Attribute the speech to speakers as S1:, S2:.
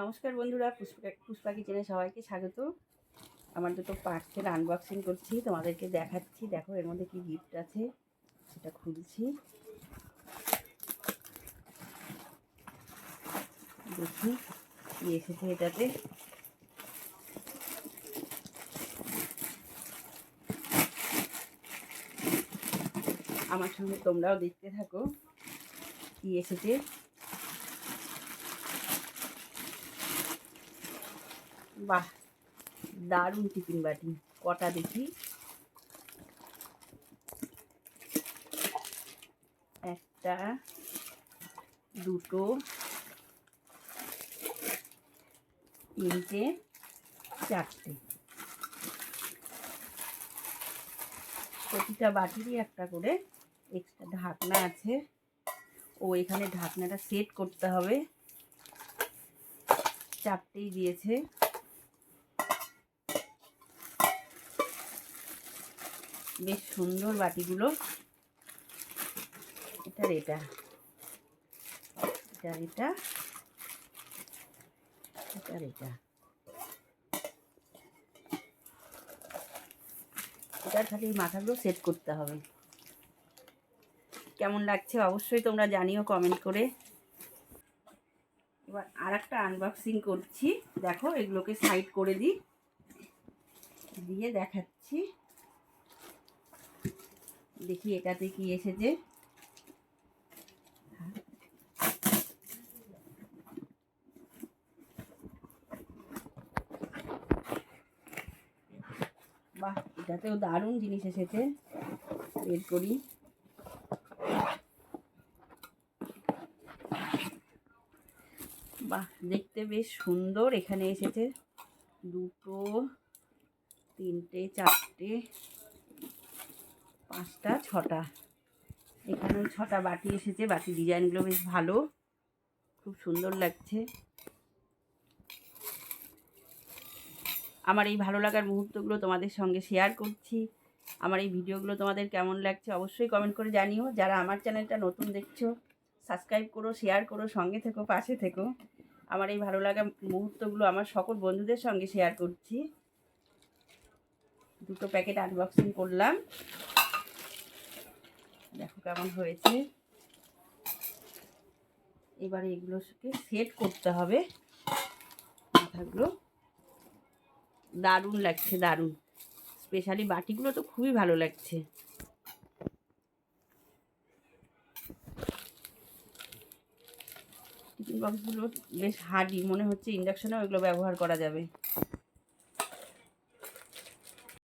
S1: নমস্কার বন্ধুরা, পুষ্পা পুষ্পা কিচেনে সবাইকে স্বাগত। আমার দুটো পার্সেল আনবক্সিং করছি, তোমাদেরকে দেখাচ্ছি। দেখো, এর মধ্যে কি গিফট আছে, সেটা খুলছি। দেখি, কি এসেছে এটাতে। আমার সঙ্গে তোমরাও দেখতে থাকো, কি এসেছে। বাহ, দারুণ টিফিন বাটি, কটা দেখি? একটা, দুটো, তিনটে, চারটে। প্রতিটা বাটিরই একটা করে এক্সট্রা ঢাকনা আছে। ও এখানে ঢাকনাটা সেট করতে হবে। চারটেই দিয়েছে। বেশ সুন্দর বাটিগুলো। এটার এটা। এটার এটা। এটার এটা। এটার খালি মাথাগুলো সেট করতে হবে। কেমন লাগছে অবশ্যই তোমরা জানিও কমেন্ট করে। এবার আর একটা আনবক্সিং করছি। দেখো এগুলোকে সাইড করে দিই। দিয়ে দেখাচ্ছি। দেখি এটাতে কি এসেছে। বাহ, এটাতেও দারুণ জিনিস এসেছে। বের করি। বাহ, দেখতে বেশ সুন্দর এখানে এসেছে। দুটো, তিনটে, চারটে। পাঁচটা, ছটা। এখানেও ছটা বাটি এসেছে, বাটি ডিজাইনগুলো বেশ ভালো। খুব সুন্দর লাগছে। আমার এই ভালো লাগার মুহূর্তগুলো তোমাদের সঙ্গে শেয়ার করছি। আমার এই ভিডিওগুলো তোমাদের কেমন লাগছে অবশ্যই কমেন্ট করে জানিও। যারা আমার চ্যানেলটা নতুন দেখছ সাবস্ক্রাইব করো শেয়ার করো, সঙ্গে থেকো, পাশে থেকো। আমার এই ভালো লাগা মুহূর্তগুলো আমার সকল বন্ধুদের সঙ্গে শেয়ার করছি। দুটো প্যাকেট আনবক্সিং করলাম। দেখো কেমন হয়েছে। এবারে এগুলোকে সেট করতে হবে। মাথাগুলো দারুণ লাগছে, দারুণ। স্পেশালি বাটিগুলো তো খুবই ভালো লাগছে। টিফিন বক্সগুলো বেশ হার্ডি মনে হচ্ছে ইন্ডাকশনেও এগুলো ব্যবহার করা যাবে।